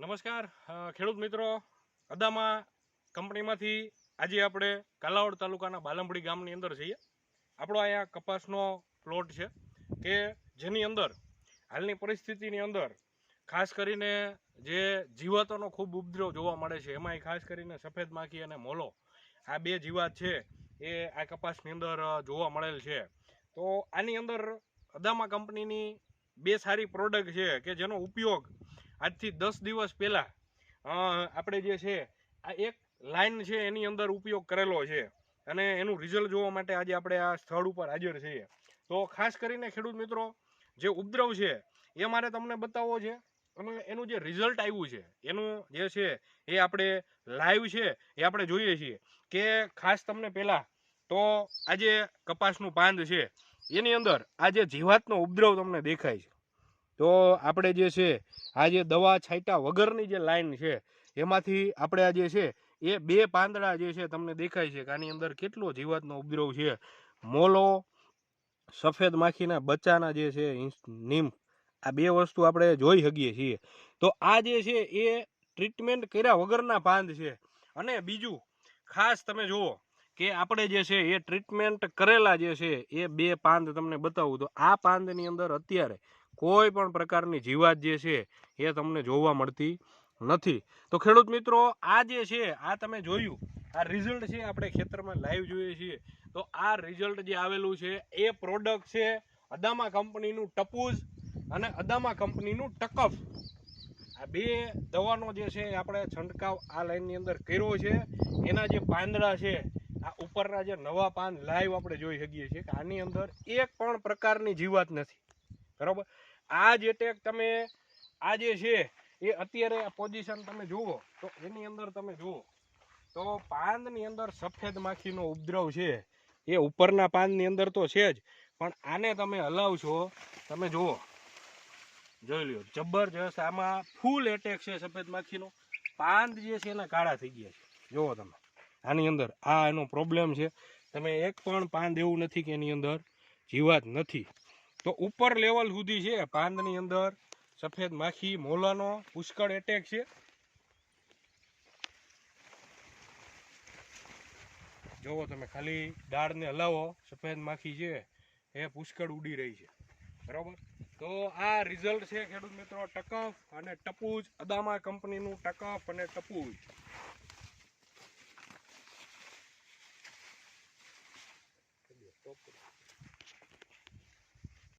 નમસ્કાર ખેડૂત મિત્રો, અદામા કંપનીમાંથી આજે આપણે કાલાવડ તાલુકાના બાલંબડી ગામની અંદર છીએ આપણો અહીંયા કપાસનો પ્લોટ છે કે જેની અંદર, હાલની પરિસ્થિતિની અંદર ખાસ કરીને જે જીવાતોનો ખૂબ ઉપદ્રવ જોવા મળે છે, એમાંય ખાસ કરીને સફેદ માખી અને મોલો, આ બે જીવાત છે એ આ કપાસની અંદર જોવા મળેલ છે. તો આની અંદર અદામા કંપનીની બે સારી પ્રોડક્ટ છે કે જેનો ઉપયોગ આજથી દસ દિવસ પહેલાં આપણે જે છે, આ એક લાઇન છે એની અંદર ઉપયોગ કરેલો છે. અને એનું રિઝલ્ટ જોવા માટે આજે આપણે આ સ્થળ ઉપર હાજર છીએ. તો ખાસ કરીને ખેડૂત મિત્રો, જે ઉપદ્રવ છે, એ મારે તમને બતાવવો છે. અને એનું જે રિઝલ્ટ આવ્યું છે, એનું જે છે, એ આપણે લાઈવ છે, એ આપણે જોઈએ છીએ. કે ખાસ તમને પહેલાં તો આ જે કપાસનું પાંદ છે, એની અંદર આ જે જીવાતનો ઉપદ્રવ તમને દેખાય છે. તો આપણે જે છે, આ જે દવા છાંટ્યા વગરની જે લાઈન છે, એમાંથી આપણે આ જે છે, એ બે પાંદડા જે છે તમને દેખાય છે કે આની અંદર કેટલો જીવાતનો ઉપદ્રવ છે. મોલો, સફેદ માખીના બચ્ચાના જે છે નીમ, આ બે વસ્તુ આપણે જોઈ શકીએ છીએ. તો આ જે છે, એ ટ્રીટમેન્ટ કર્યા વગરના પાંદ છે. અને બીજું, ખાસ તમે જુઓ કે આપણે જે છે, એ ટ્રીટમેન્ટ કરેલા જે છે, એ બે પાંદ તમને બતાવું તો આ પાંદની અંદર અત્યારે કોઈ પણ પ્રકારની જીવાત જે છે, એ તમને જોવા મળતી નથી. તો ખેડૂત મિત્રો, આ જે છે, આ તમે જોયું, આ રિઝલ્ટ છે આપણે ખેતરમાં લાઈવ જોઈએ છીએ. તો આ રિઝલ્ટ જે આવેલું છે, એ પ્રોડક્ટ છે અદામા કંપનીનું ટપુઝ અને અદામા કંપનીનું ટકફ. આ બે દવાનો જે છે આપણે છંટકાવ આ લાઈનની અંદર કર્યો છે. એના જે પાંદડા છે, આ ઉપરના જે નવા પાન લાઈવ આપણે જોઈ શકીએ છીએ કે આની અંદર એક પણ પ્રકારની જીવાત નથી. બરાબર? આ જે એટેક તમે, આ જે છે, એ અત્યારે આ પોઝિશન તમે જુઓ, તો એની અંદર તમે જુઓ, તો પાંદની અંદર સફેદ માખીનો ઉપદ્રવ છે. એ ઉપરના પાંદની અંદર તો છે જ, પણ આને તમે હલાવશો, તમે જુઓ. જોઈ લ્યો, જબરજસ્ત આમાં ફૂલ એટેક છે સફેદ માખીનો. પાંદ જે છે એના કાળા થઈ ગયા છે. જુઓ તમે, આની અંદર આ એનો પ્રોબ્લેમ છે. તમે એક પણ પાંદ એવું નથી કે એની અંદર જીવાત નથી. તો ઉપર લેવલ સુધી છે, પાંદની અંદર સફેદ માખી, મોલાનો, પુષ્કળ એટેક છે. જોવો તમે, ખાલી ડાળને હલાવો, સફેદ માખી છે, એ પુષ્કળ ઉડી રહી છે. બરાબર? તો આ રિઝલ્ટ છે ખેડૂત મિત્રો, ટકફ અને ટપુજ. અદામા કંપનીનું ટકફ અને ટપુજ.